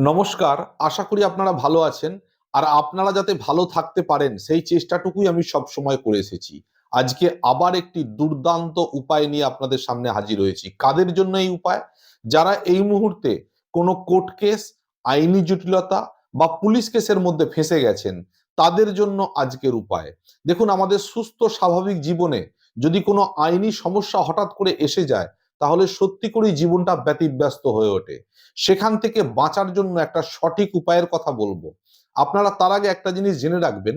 নমস্কার, আশা করি আপনারা ভালো আছেন। আর আপনারা যাতে ভালো থাকতে পারেন, সেই চেষ্টাটুকুই আমি সব সময় করে এসেছি। আজকে আবার একটি দুর্দান্ত উপায় নিয়ে আপনাদের সামনে হাজির হয়েছি। কাদের জন্য এই উপায়? যারা এই মুহূর্তে কোনো কোর্ট কেস, আইনি জটিলতা বা পুলিশ কেসের মধ্যে ফেঁসে গেছেন, তাদের জন্য আজকের উপায়। দেখুন, আমাদের সুস্থ, স্বাভাবিক জীবনে যদি কোনো আইনি সমস্যা হঠাৎ করে এসে যায় তাহলে সত্যি করেই জীবনটা ব্যতিব্যস্ত হয়ে ওঠে। সেখান থেকে বাঁচার জন্য একটা সঠিক উপায়ের কথা বলব। আপনারা তার আগে একটা জিনিস জেনে রাখবেন,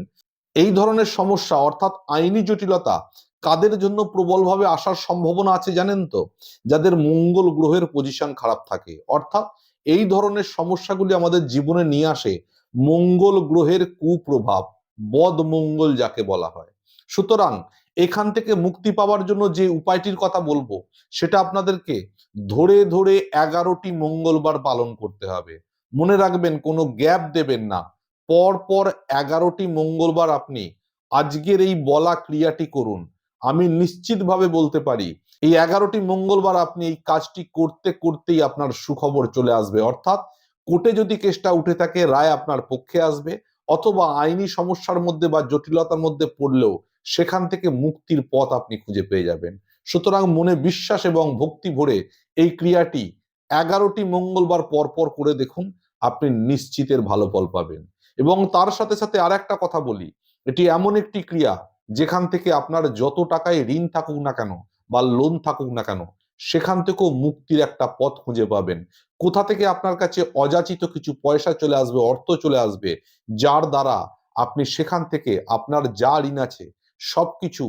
এই ধরনের সমস্যা অর্থাৎ আইনি জটিলতা কাদের জন্য প্রবলভাবে আসার সম্ভাবনা আছে জানেন তো? যাদের মঙ্গল গ্রহের পজিশন খারাপ থাকে। অর্থাৎ এই ধরনের সমস্যাগুলি আমাদের জীবনে নিয়ে আসে মঙ্গল গ্রহের কুপ্রভাব বদ মঙ্গল যাকে বলা হয়। সুতরাং এখান থেকে মুক্তি পাওয়ার জন্য যে উপায়টির কথা বলব, সেটা আপনাদেরকে ধরে ধরে এগারোটি মঙ্গলবার পালন করতে হবে। মনে রাখবেন, কোনো গ্যাপ দেবেন না। পর পর এগারোটি মঙ্গলবার আপনি আজকের এই বলা ক্রিয়াটি করুন। আমি নিশ্চিতভাবে বলতে পারি, এই এগারোটি মঙ্গলবার আপনি এই কাজটি করতে করতেই আপনার সুখবর চলে আসবে। অর্থাৎ কোর্টে যদি কেসটা উঠে থাকে, রায় আপনার পক্ষে আসবে, অথবা আইনি সমস্যার মধ্যে বা জটিলতার মধ্যে পড়লেও সেখান থেকে মুক্তির পথ আপনি খুঁজে পেয়ে যাবেন। সুতরাং মনে বিশ্বাস এবং ভক্তি ভরে এই ক্রিয়াটি এগারোটি মঙ্গলবার পর পর করে দেখুন, আপনি নিশ্চিতের ভালো ফল পাবেন। এবং তার সাথে সাথে আর একটা কথা বলি, এটি এমন একটি ক্রিয়া যেখান থেকে আপনার যত টাকায় ঋণ থাকুক না কেন বা লোন থাকুক না কেন, সেখান থেকেও মুক্তির একটা পথ খুঁজে পাবেন। কোথা থেকে আপনার কাছে অযাচিত কিছু পয়সা চলে আসবে, অর্থ চলে আসবে, যার দ্বারা আপনি সেখান থেকে আপনার যা ঋণ আছে সবকিছু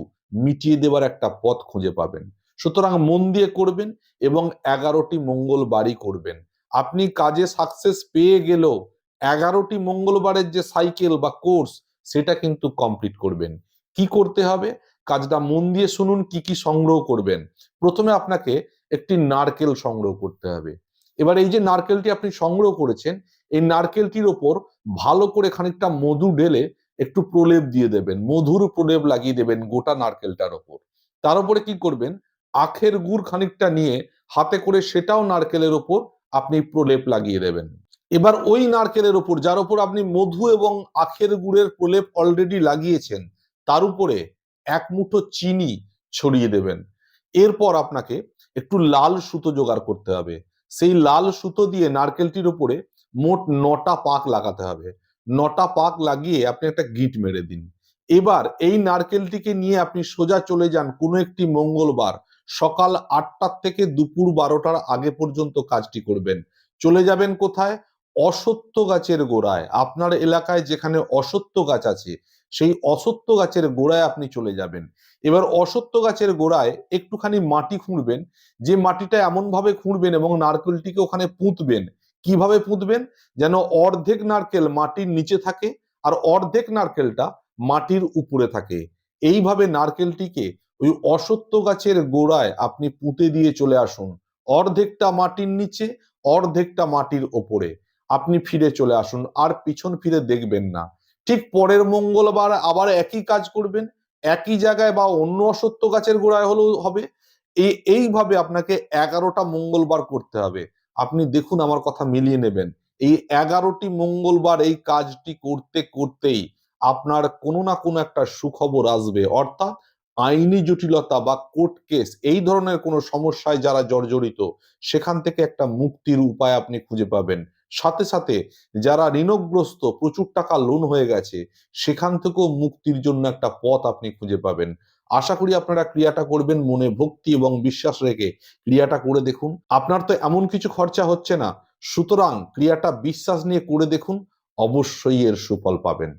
মিটিয়ে দেওয়ার একটা পথ খুঁজে পাবেন। সুতরাং মন দিয়ে করবেন এবং এগারোটি মঙ্গলবারই করবেন। আপনি কাজে সাকসেস পেয়ে গেলেও এগারোটি মঙ্গলবারের যে সাইকেল বা কোর্স সেটা কিন্তু কমপ্লিট করবেন। কি করতে হবে? কাজটা মন দিয়ে শুনুন কি কি সংগ্রহ করবেন। প্রথমে আপনাকে একটি নারকেল সংগ্রহ করতে হবে। এবার এই যে নারকেলটি আপনি সংগ্রহ করেছেন, এই নারকেলটির ওপর ভালো করে খানিকটা মধু ঢেলে একটু প্রলেপ দিয়ে দেবেন, মধুর প্রলেপ লাগিয়ে দেবেন গোটা নারকেলটার ওপর। তার উপরে কি করবেন? আখের গুড় খানিকটা নিয়ে হাতে করে সেটাও নারকেলের ওপর আপনি প্রলেপ লাগিয়ে দেবেন। এবার ওই নারকেলের ওপর, যার উপর আপনি মধু এবং আখের গুড়ের প্রলেপ অলরেডি লাগিয়েছেন, তার উপরে এক মুঠো চিনি ছড়িয়ে দেবেন। এরপর আপনাকে একটু লাল সুতো জোগাড় করতে হবে। সেই লাল সুতো দিয়ে নারকেলটির উপরে মোট নটা পাক লাগাতে হবে। নটা পাক লাগিয়ে আপনি একটা গিট মেরে দিন। এবার এই নারকেলটিকে নিয়ে আপনি সোজা চলে যান কোনো একটি মঙ্গলবার। সকাল আটটার থেকে দুপুর বারোটার আগে পর্যন্ত কাজটি করবেন। চলে যাবেন কোথায়? অসত্য গাছের গোড়ায়। আপনার এলাকায় যেখানে অসত্য গাছ আছে, সেই অসত্য গাছের গোড়ায় আপনি চলে যাবেন। এবার অসত্য গাছের গোড়ায় একটুখানি মাটি খুঁড়বেন। যে মাটিটা এমন ভাবে খুঁড়বেন এবং নারকেলটিকে ওখানে পুঁতবেন কীভাবে পুঁতবেন? যেন অর্ধেক নারকেল মাটির নিচে থাকে আর অর্ধেক নারকেলটা মাটির উপরে থাকে। এইভাবে নারকেলটিকে ওই অসত্য গাছের গোড়ায় আপনি পুঁতে দিয়ে চলে আসুন। অর্ধেকটা মাটির নিচে, অর্ধেকটা মাটির ওপরে। আপনি ফিরে চলে আসুন, আর পিছন ফিরে দেখবেন না। ঠিক পরের মঙ্গলবার আবার একই কাজ করবেন, একই জায়গায় বা অন্য অসত্য গাছের গোড়ায় হলেও হবে। এই এইভাবে আপনাকে এগারোটা মঙ্গলবার করতে হবে। আপনি দেখুন আমার কথা মিলিয়ে নেবেন। এই এগারোটি মঙ্গলবার এই কাজটি করতে করতেই আপনার কোনো না কোনো একটা সুখবর আসবে। অর্থাৎ আইনি জটিলতা বা কোর্ট কেস এই ধরনের কোনো সমস্যায় যারা জর্জরিত, সেখান থেকে একটা মুক্তির উপায় আপনি খুঁজে পাবেন। সাথে সাথে যারা ঋণগ্রস্ত, প্রচুর টাকা লোন হয়ে গেছে, সেখান থেকেও মুক্তির জন্য একটা পথ আপনি খুঁজে পাবেন। আশা করি আপনারা ক্রিয়াটা করবেন মনে ভক্তি এবং বিশ্বাস রেখে ক্রিয়াটা করে দেখুন। আপনার তো এমন কিছু খরচা হচ্ছে না। সুতরাং ক্রিয়াটা বিশ্বাস নিয়ে করে দেখুন, অবশ্যই এর সুফল পাবেন।